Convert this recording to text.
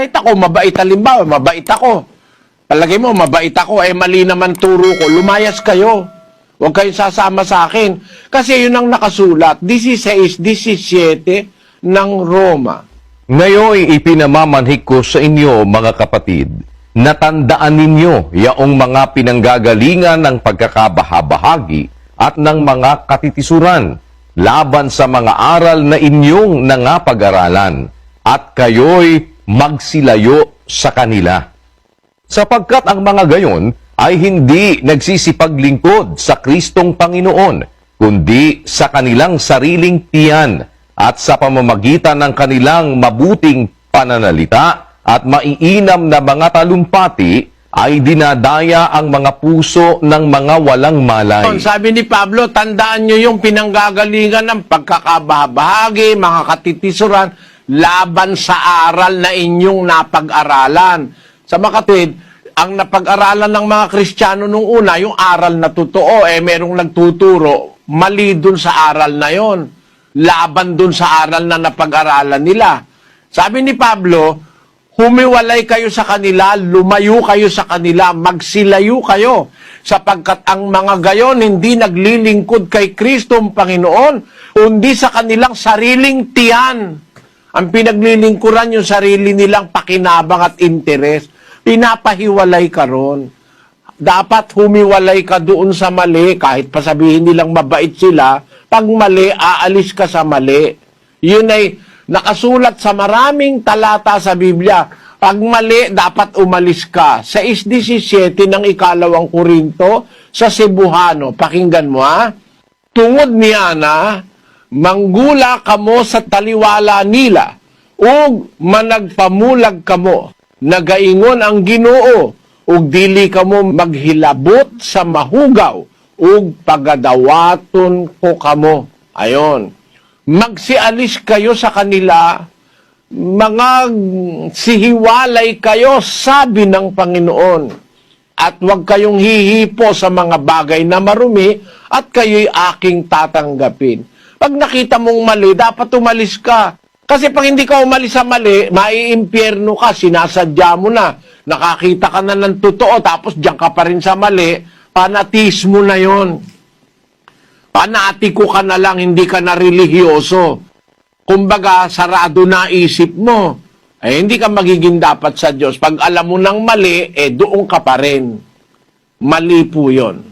Kahit ako, mabait halimbawa, mabait ako. Palagay mo, mabait ako, eh mali naman turo ko, lumayas kayo. Huwag kayong sasama sa akin. Kasi yun ang nakasulat, 16, 17 ng Roma. Ngayon ipinamamanhik ko sa inyo, mga kapatid, na tandaan ninyo yaong mga pinanggagalingan ng pagkakabahabahagi at ng mga katitisuran laban sa mga aral na inyong nangapag-aralan at kayo'y magsilayo sa kanila. Sapagkat ang mga gayon ay hindi nagsisipaglingkod sa Kristong Panginoon, kundi sa kanilang sariling tiyan at sa pamamagitan ng kanilang mabuting pananalita at maiinam na mga talumpati ay dinadaya ang mga puso ng mga walang malay. Sabi ni Pablo, tandaan nyo yung pinanggagalingan ng pagkakabahagi, mga katitisuran, laban sa aral na inyong napag-aralan. Sa makatid, ang napag-aralan ng mga Kristiyano nung una, yung aral na totoo, eh merong nagtuturo, mali dun sa aral na yon laban dun sa aral na napag-aralan nila. Sabi ni Pablo, humiwalay kayo sa kanila, lumayo kayo sa kanila, magsilayo kayo, sapagkat ang mga gayon hindi naglilingkod kay Kristo ang Panginoon, kundi sa kanilang sariling tiyan. Ang pinaglilingkuran yung sarili nilang pakinabang at interes, pinapahiwalay ka ron. Dapat humiwalay ka doon sa mali, kahit pa sabihin nilang mabait sila, pag mali, aalis ka sa mali. Yun ay nakasulat sa maraming talata sa Biblia. Pag mali, dapat umalis ka. Sa 6.17 ng ikalawang Korinto, sa Cebuhano, pakinggan mo ha. Tungod niya na, manggula kamo sa taliwala nila, ug managpamulag kamo, nagaingon ang ginoo, ug dili kamo maghilabot sa mahugaw, ug pagadawaton ko kamo. Ayon. Magsialis kayo sa kanila, mga sihiwalay kayo, sabi ng Panginoon. At huwag kayong hihipo sa mga bagay na marumi at kayo'y aking tatanggapin. Pag nakita mong mali, dapat umalis ka. Kasi pag hindi ka umalis sa mali, maiimpyerno ka, sinasadya mo na. Nakakita ka na ng totoo, tapos diyan ka pa rin sa mali, fanatismo na yon. Panatiko ka na lang, hindi ka na religyoso. Kumbaga, sarado na isip mo. Eh, hindi ka magiging dapat sa Diyos. Pag alam mo ng mali, eh, doon ka pa rin. Mali po yon.